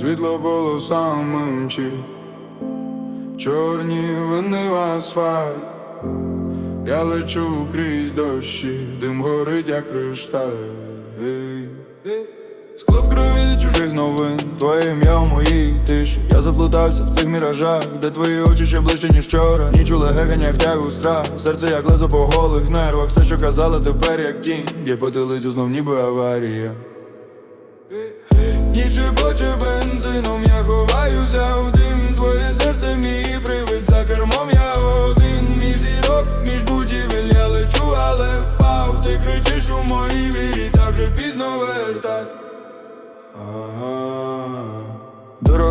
Світло полосами мчить, чорні вини в асфальт, я лечу крізь дощі, дим горить, як кришталь. Я в цих міражах, де твої очі ще ближче, ніж вчора. Ніч у легенях тягу страх, серце як лезо по голих нервах. Все, що казали, тепер як тінь. Б'є по телицю знов ніби аварія. Ніч боче бензином, я ховаюся в дим Твоє серце мій привид, за кермом я один Між зірок, між будівель я лечу, але впав Ти кричиш у моїй вірі,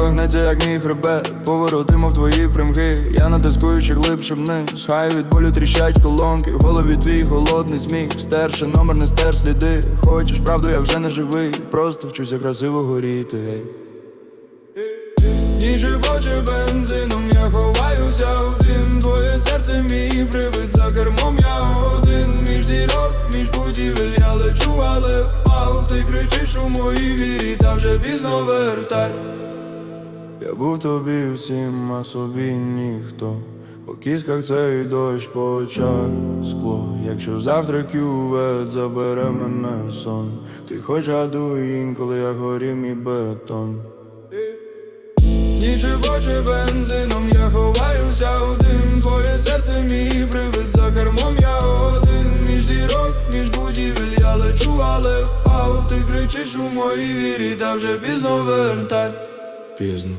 Дорога гнеться, як мій хребет. Повороти, мов твої примхи Я натискую ще глибше вниз. Хай від болю тріщать колонки. В голові твій холодний сміх. Стерше номер, не стер сліди. Хочеш правду, я вже не живий. Просто вчуся красиво горіти. Ніже боче бензином, я ховаюся в дим. Твоє серце мій привид, за кермом я один. Між зірок, між будівель я лечу, але впав. Ти кричиш у моїй вірі, та вже пізно вертай Я був тобі всім, а собі ніхто. По кісках цей дощ по скло. Якщо завтра кювет забере мене сон Ти хоч гадуй інколи я горів мій бетон. Ніже боче бензином, я ховаюся в дим. Твоє серце мій привид, за кермом я один. Між зірок, між будівель я лечу, але впав. Ти кричиш у моїй вірі, та вже пізно вертай Пізно.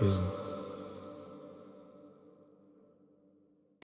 Пізно